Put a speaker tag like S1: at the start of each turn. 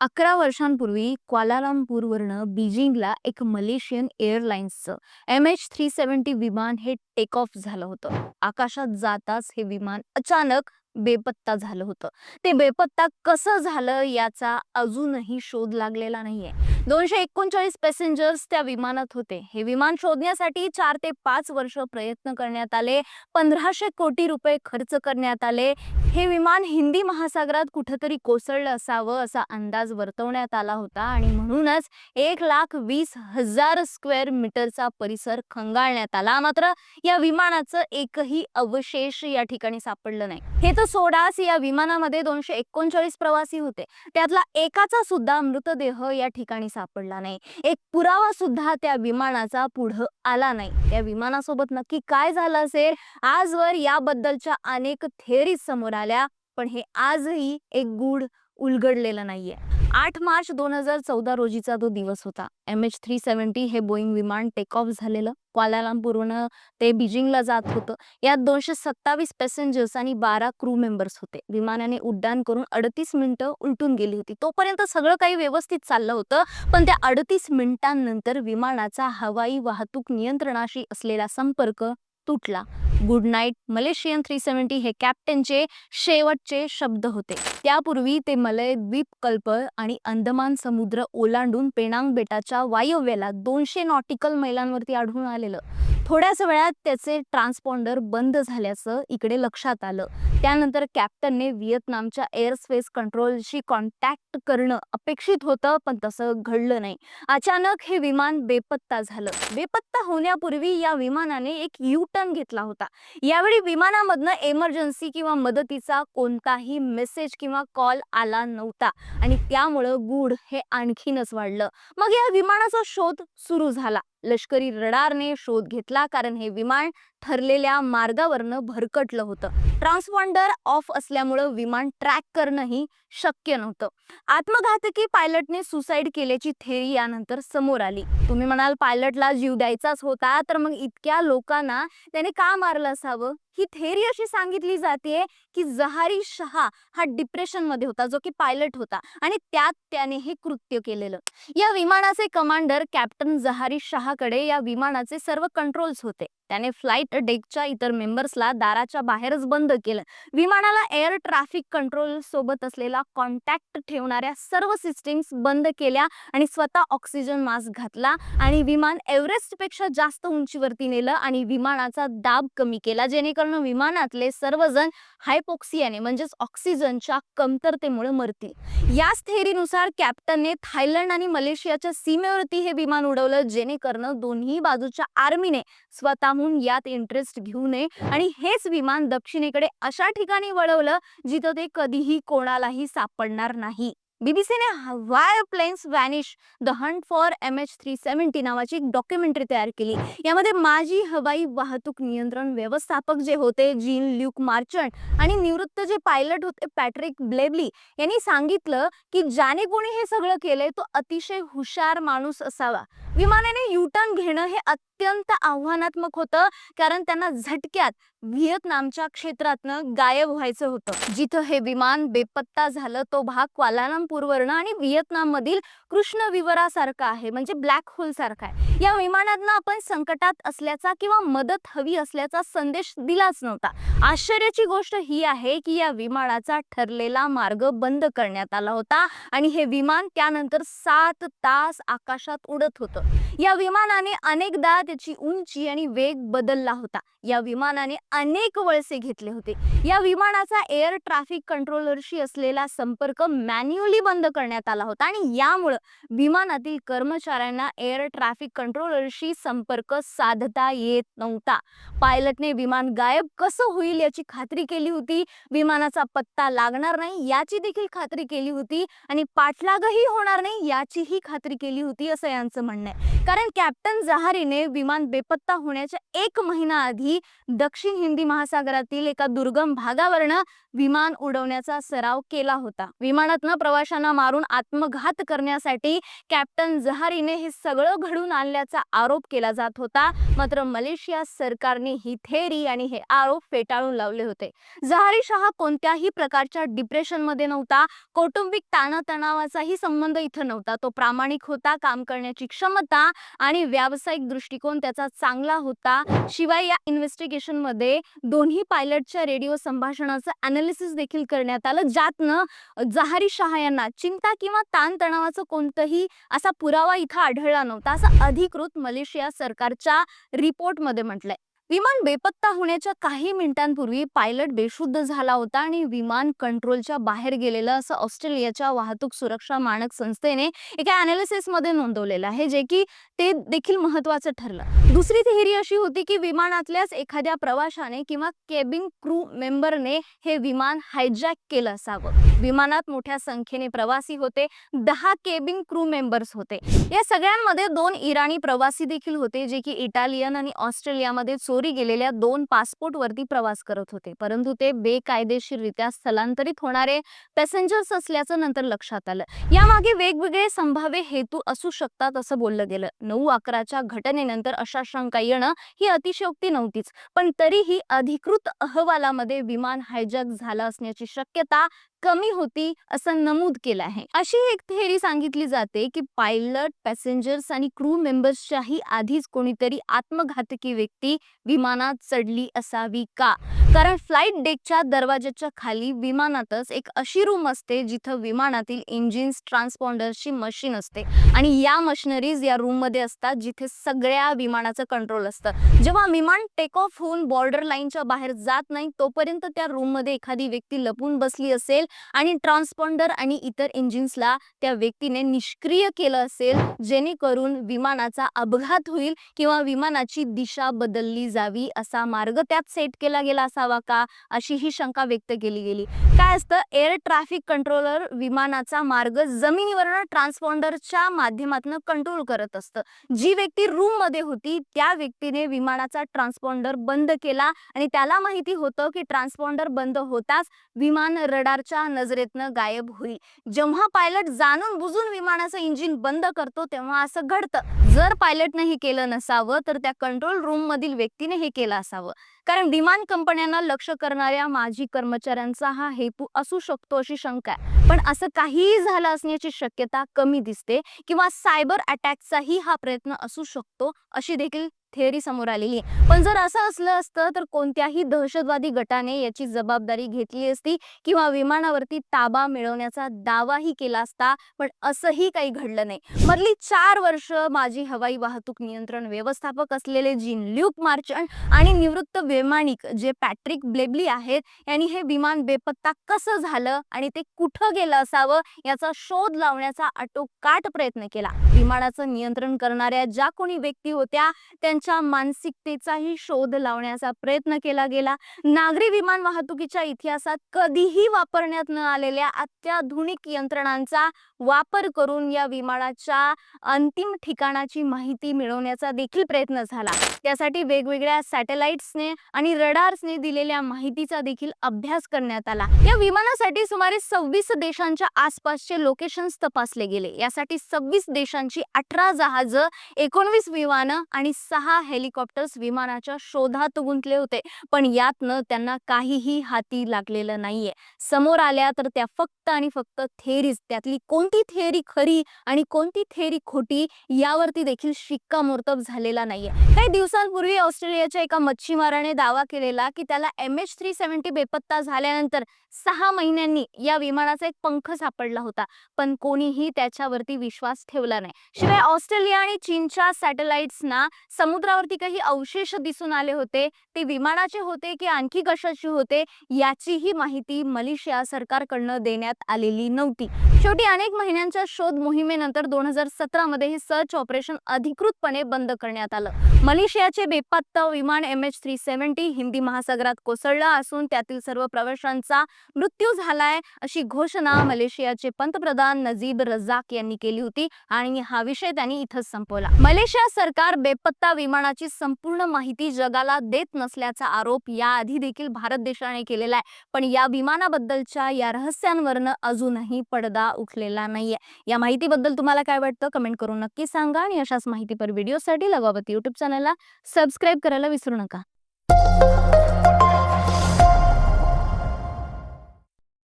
S1: अकरा वर्षांपूर्वी क्वालालंपूरवरनं बीजिंगला एक मलेशियन एअरलाइन्सचं एम एच थ्री सेव्हन्टी विमान हे टेक ऑफ झालं होतं. आकाशात जाताच हे विमान अचानक बेपत्ता झालं होतं. ते बेपत्ता कसं झालं याचा अजूनही शोध लागलेला नाहीये. दोनशे एकोणचाळीस पॅसेंजर्स त्या विमानात होते. हे विमान शोधण्यासाठी चार ते पाच वर्ष प्रयत्न करण्यात आले. पंधराशे कोटी रुपये खर्च करण्यात आले. हे विमान हिंदी महासागरात कुठंतरी कोसळलं असावं असा अंदाज वर्तवण्यात आला होता आणि म्हणूनच एक लाख वीस हजार स्क्वेअर मीटरचा परिसर खंगाळण्यात आला. मात्र या विमानाचं एकही अवशेष या ठिकाणी सापडलं नाही. हे तर सोडाच. या विमानामध्ये दोनशे एकोणचाळीस प्रवासी होते. त्यातला एकाचा सुद्धा मृतदेह या ठिकाणी सापडला नाही. एक पुरावा सुद्धा त्या विमानाचा पुढं आला नाही. त्या विमानासोबत नक्की काय झालं असेल? आजवर याबद्दलच्या अनेक थेअरीज समोर आल्या. पण हे आजही एक गूढ उलगडलेलं नाहीये. आठ मार्च दोन हजार चौदा रोजीचा तो दिवस होता. एम एच थ्री सेव्हन्टी हे बोईंग विमान टेक ऑफ झालेलं. क्वालालामपूरनं ते बीजिंगला जात होतं. यात दोनशे सत्तावीस पॅसेंजर्स आणि बारा क्रू मेंबर्स होते. विमानाने उड्डाण करून अडतीस मिनिटं उलटून गेली होती. तोपर्यंत सगळं काही व्यवस्थित चाललं होतं पण त्या अडतीस मिनिटांनंतर विमानाचा हवाई वाहतूक नियंत्रणाशी असलेला संपर्क तुटला. Good night Malaysian three seventy हे कॅप्टनचे शेवटचे शब्द होते. त्यापूर्वी ते मलय द्वीपकल्प आणि अंदमान समुद्र ओलांडून पेनांग बेटाच्या वायव्येला दोनशे नॉटिकल मैलांवरती आढळून आलेलं. थोड्याच वेळात त्याचे ट्रान्सपॉन्डर बंद झाल्याचं इकडे लक्षात आलं. त्यानंतर कॅप्टनने व्हिएतनामच्या एअरस्पेस कंट्रोलशी कॉन्टॅक्ट करणं अपेक्षित होतं पण तसं घडलं नाही. अचानक हे विमान बेपत्ता झालं. बेपत्ता होण्यापूर्वी या विमानाने एक यू टर्न घेतला होता. यावेळी विमानामधनं एमर्जन्सी किंवा मदतीचा कोणताही मेसेज किंवा कॉल आला नव्हता आणि त्यामुळं गूढ हे आणखीनच वाढलं. मग या विमानाचा शोध सुरू झाला. लष्करी रडारने शोध घेतला कारण हे विमान ठरलेल्या मार्गावरनं भरकटलं होतं. ट्रान्सपॉन्डर ऑफ असल्यामुळं विमान ट्रॅक करणंही शक्य नव्हतं. आत्मघातकी पायलटने सुसाईड केल्याची थेरी यानंतर समोर आली. तुम्ही म्हणाल पायलटला जीव द्यायचाच होता तर मग इतक्या लोकांना त्याने का मारलं असावं? ही थेरी अशी सांगितली जाते की जहारी शहा हा डिप्रेशनमध्ये होता जो की पायलट होता आणि त्यात त्याने हे कृत्य केलेलं. या विमानाचे कमांडर कॅप्टन जहारी शहाकडे या विमानाचे सर्व कंट्रोल्स होते. त्याने फ्लाईट डेकच्या इतर मेंबर्सला दाराच्या बाहेरच बंद केलं. विमानाला एअर ट्रॅफिक कंट्रोल सोबत असलेला कॉन्टॅक्ट ठेवणाऱ्या सर्व सिस्टीम्स बंद केल्या आणि स्वतः ऑक्सिजन मास्क घातला आणि विमान एव्हरेस्टपेक्षा जास्त उंचीवरती नेलं आणि विमानाचा दाब कमी केला जेणेकरून विमानातले सर्वजण हायपोक्सियाने म्हणजेच ऑक्सिजनच्या कमतरतेमुळे मरतील. याच थेरीनुसार कॅप्टनने थायलंड आणि मलेशियाच्या सीमेवरती हे विमान उडवलं जेणेकरून दोन्ही बाजूच्या आर्मीने स्वतः म्हणून यात इंटरेस्ट घेऊ नये. आणि हेच विमान दक्षिणेकडे अशा ठिकाणी वळवलं जिथं ते कधीही कोणालाही सापडणार नाही. बीबीसीने why planes vanish the hunt for M H three seventy नावाची एक डॉक्युमेंटरी तयार केली. यामध्ये माजी हवाई वाहतूक नियंत्रण व्यवस्थापक जे होते जीन ल्यूक मार्चंट आणि निवृत्त जे पायलट होते पॅट्रिक ब्लेबली यांनी सांगितलं की ज्याने कोणी हे सगळं केलंय तो अतिशय हुशार माणूस असावा. विमानाने युटर्न घेणं हे अत्यंत आव्हानात्मक होतं कारण त्यांना झटक्यात व्हिएतनामच्या क्षेत्रातनं गायब व्हायचं होतं. जिथं हे विमान बेपत्ता झालं तो भाग क्वालालंपूरवरनं आणि व्हिएतनाम मधील कृष्ण विवरासारखा आहे म्हणजे ब्लॅक होल सारखा आहे. या विमानातनं आपण संकटात असल्याचा किंवा मदत हवी असल्याचा संदेश दिलाच नव्हता. आश्चर्याची गोष्ट ही आहे की या विमानाचा ठरलेला मार्ग बंद करण्यात आला होता आणि हे विमान त्यानंतर सात तास आकाशात उडत होतं. या विमानाने अनेकदा त्याची उंची आणि वेग बदलला होता. या विमानाने अनेक वळसे घेतले होते. या विमानाचा एअर ट्रॅफिक कंट्रोलरशी असलेला संपर्क मॅन्युअली बंद करण्यात आला होता आणि यामुळं विमानातील कर्मचाऱ्यांना एअर ट्रॅफिक कंट्रोलरशी संपर्क साधता येत नव्हता. पायलटने विमान गायब कसं होईल याची खात्री केली होती. विमानाचा पत्ता लागणार नाही याची देखील खात्री केली होती आणि पाठलागही होणार नाही याचीही खात्री केली होती असं यांचं म्हणणं आहे. कारण कॅप्टन जहारीने विमान बेपत्ता होण्याच्या एक महिना आधी ही दक्षिण हिंदी महासागरातील एका दुर्गम भागावरनं विमान उडवण्याचा सराव केला होता. विमानातनं प्रवाशांना मारून आत्मघात करण्यासाठी कॅप्टन जहारीने हे सगळं घडून आणल्याचा आरोप केला जात होता. मात्र मलेशिया सरकारने ही थेरी आणि हे आरोप फेटाळून लावले होते. जहारी शहा कोणत्याही प्रकारच्या डिप्रेशनमध्ये नव्हता. कौटुंबिक ताणतणावाचाही संबंध इथं नव्हता. तो प्रामाणिक होता काम करण्याची क्षमता आणि व्यावसायिक दृष्टिकोन त्याचा चांगला होता. शिवाय या इन्व्हेस्टिगेशनमध्ये दोन्ही पायलटच्या रेडिओ संभाषणाचं अनालिसिस देखील करण्यात आलं ज्यातनं जहारी शहा यांना चिंता किंवा ताणतणावाचं कोणतंही असा पुरावा इथं आढळला नव्हता असं अधिकृत मलेशिया सरकारच्या रिपोर्टमध्ये म्हटलंय. विमान बेपत्ता होण्याच्या काही मिनिटांपूर्वी पायलट बेशुद्ध झाला होता आणि विमान कंट्रोलच्या बाहेर गेलेलं असं ऑस्ट्रेलियाच्या वाहतूक सुरक्षा मानक संस्थेने एका अनालिसिसमध्ये नोंदवलेलं आहे जे की ते देखील महत्वाचं ठरलं. दुसरी थेअरी अशी होती की विमानातल्याच एखाद्या प्रवाशाने किंवा केबिन क्रू मेंबरने हे विमान हायजॅक केलं असावं. विमानात मोठ्या संख्येने प्रवासी होते. दहा केबिन क्रू मेंबर्स होते. या सगळ्यांमध्ये दोन इराणी प्रवासी देखील होते जे की इटालियन आणि ऑस्ट्रेलियामध्ये चोरी गेलेल्या दोन पासपोर्ट वरती प्रवास करत होते. परंतु ते बेकायदेशीररित्या स्थलांतरित होणारे पॅसेंजर्स असल्याचं नंतर लक्षात आलं. यामागे वेगवेगळे संभाव्य हेतू असू शकतात असं बोललं गेलं. नऊ अकराच्या घटनेनंतर अशा शंका येणं ही अतिशयोक्ती नव्हतीच. पण तरीही अधिकृत अहवालामध्ये विमान हायजॅक झालं असण्याची शक्यता कमी होती असं नमूद केलं आहे. अशी एक थेअरी सांगितली जाते की पायलट पॅसेंजर्स आणि क्रू मेंबर्सच्याही आधीच कोणीतरी आत्मघातकी व्यक्ती विमानात चढली असावी का? कारण फ्लाईट डेकच्या दरवाजाच्या खाली विमानातच एक अशी रूम असते जिथं विमानातील इंजिन्स ट्रान्सपॉन्डरची मशीन असते. आणि या मशिनरीज या रूममध्ये असतात जिथे सगळ्या विमानाचं कंट्रोल असतं. जेव्हा विमान टेक ऑफ होऊन बॉर्डर लाईनच्या बाहेर जात नाही तोपर्यंत त्या रूममध्ये एखादी व्यक्ती लपून बसली असेल आणि ट्रान्सपॉन्डर आणि इतर इंजिन्सला त्या व्यक्तीने निष्क्रिय केलं असेल जेणेकरून विमानाचा अपघात होईल किंवा विमानाची दिशा बदलली जावी असा मार्ग त्यात सेट केला गेला असा असावा का? अशी ही शंका व्यक्त केली गेली. काय असतं? एअर ट्रॅफिक कंट्रोलर विमानाचा मार्ग जमिनीवरनं ट्रान्सपॉन्डरच्या माध्यमातून कंट्रोल करत असतं. जी व्यक्ती रूममध्ये होती त्या व्यक्तीने विमानाचा ट्रान्सपॉन्डर बंद केला आणि त्याला माहिती होतं की ट्रान्सपॉन्डर बंद होताच विमान रडारच्या नजरेतनं गायब होईल. जेव्हा पायलट जाणून बुजून विमानाचं इंजिन बंद करतो तेव्हा असं घडतं. जर पायलटनं हे केलं नसावं तर त्या कंट्रोल रूम मधील व्यक्तीने हे केलं असावं. कारण विमान कंपन्यांना लक्ष करणाऱ्या माजी कर्मचाऱ्यांचा हा हेतू असू शकतो अशी शंका आहे. पण असं काहीही झालं असण्याची शक्यता कमी दिसते किंवा सायबर अटॅकचाही हा प्रयत्न असू शकतो अशी देखील थेअरी समोर आलेली आहे. पण जर असं असलं असतं तर कोणत्याही दहशतवादी गटाने याची जबाबदारी घेतली असती किंवा विमानावरती ताबा मिळवण्याचा दावाही केला असता पण असंही काही घडलं नाही. मधली चार वर्ष माजी हवाई वाहतूक नियंत्रण व्यवस्थापक असलेले जीन ल्यूक मार्चंट आणि निवृत्त वैमानिक जे पॅट्रिक ब्लेबली आहेत यांनी हे विमान बेपत्ता कसं झालं आणि ते कुठं गेलं असावं याचा शोध लावण्याचा आटोकाट प्रयत्न केला. विमानाचं नियंत्रण करणाऱ्या ज्या कोणी व्यक्ती होत्या त्यांच्या मानसिकतेचाही शोध लावण्याचा प्रयत्न केला गेला. नागरी विमान वाहतुकीच्या इतिहासात कधीही वापरण्यात न आलेल्या अत्याधुनिक यंत्रणांचा वापर करून या विमानाच्या अंतिम ठिकाणाची माहिती मिळवण्याचा देखील प्रयत्न झाला. त्यासाठी वेगवेगळ्या सॅटेलाइट्सने आणि रडार्सने दिलेल्या माहितीचा देखील अभ्यास करण्यात आला. या विमानासाठी सुमारे सव्वीस देशांच्या आसपासचे लोकेशन्स तपासले गेले. यासाठी सव्वीस देशांची अठरा जहाजं एकोणवीस विमानं आणि सहा हेलिकॉप्टर्स विमानाच्या शोधात गुंतले होते. पण यातनं त्यांना काहीही हाती लागलेलं नाहीये. समोर आल्या तर त्या फक्त आणि फक्त थेरीज त्यातली कोणती थेअरी खरी आणि कोणती थेअरी खोटी यावरती देखील शिक्कामोर्तब झालेला नाहीये. काही दिवसांपूर्वी ऑस्ट्रेलियाच्या एका मच्छीमाराने दावा केलेला की त्याला एम एच थ्री सेव्हन्टी बेपत्ता झाल्यानंतर सहा महिन्यांनी या विमानाचे एक पंख सापडला होता पण कोणीही त्याच्यावरती विश्वास ठेवला नाही. शिवाय ऑस्ट्रेलिया आणि चीनच्या सॅटेलाइट्सना समुद्रावरती काही अवशेष दिसून आले होते. ते विमानाचे होते की आणखी कशाचे होते याचीही माहिती मलेशिया सरकारकडनं देण्यात आलेली नव्हती. शेवटी अनेक महिन्यांच्या शोध मोहिमेनंतर दोन हजार सतरा मध्ये हे सर्च ऑपरेशन अधिकृतपणे बंद करण्यात आलं. मलेशियाचे बेपत्ता विमान M H three seventy Hindi महासागरात कोसळलं असून त्यातील सर्व प्रवाशांचा मृत्यू झालाय अशी घोषणा मलेशियाचे पंतप्रधान नजीब रजाक यांनी केली होती आणि हा विषय त्यांनी इथंच संपवला. मलेशिया सरकार बेपत्ता विमानाची संपूर्ण माहिती जगाला देत नसल्याचा आरोप याआधी देखील भारत देशाने केलेला आहे. पण या विमानाबद्दलच्या या रहस्यांवरनं अजूनही पडदा उठलेला नाहीये. या माहितीबद्दल तुम्हाला काय वाटतं? कमेंट करून नक्की सांगा आणि अशाच माहितीपर व्हिडिओसाठी लगावत युट्यूब चॅनलला सबस्क्राईब करायला विसरू नका.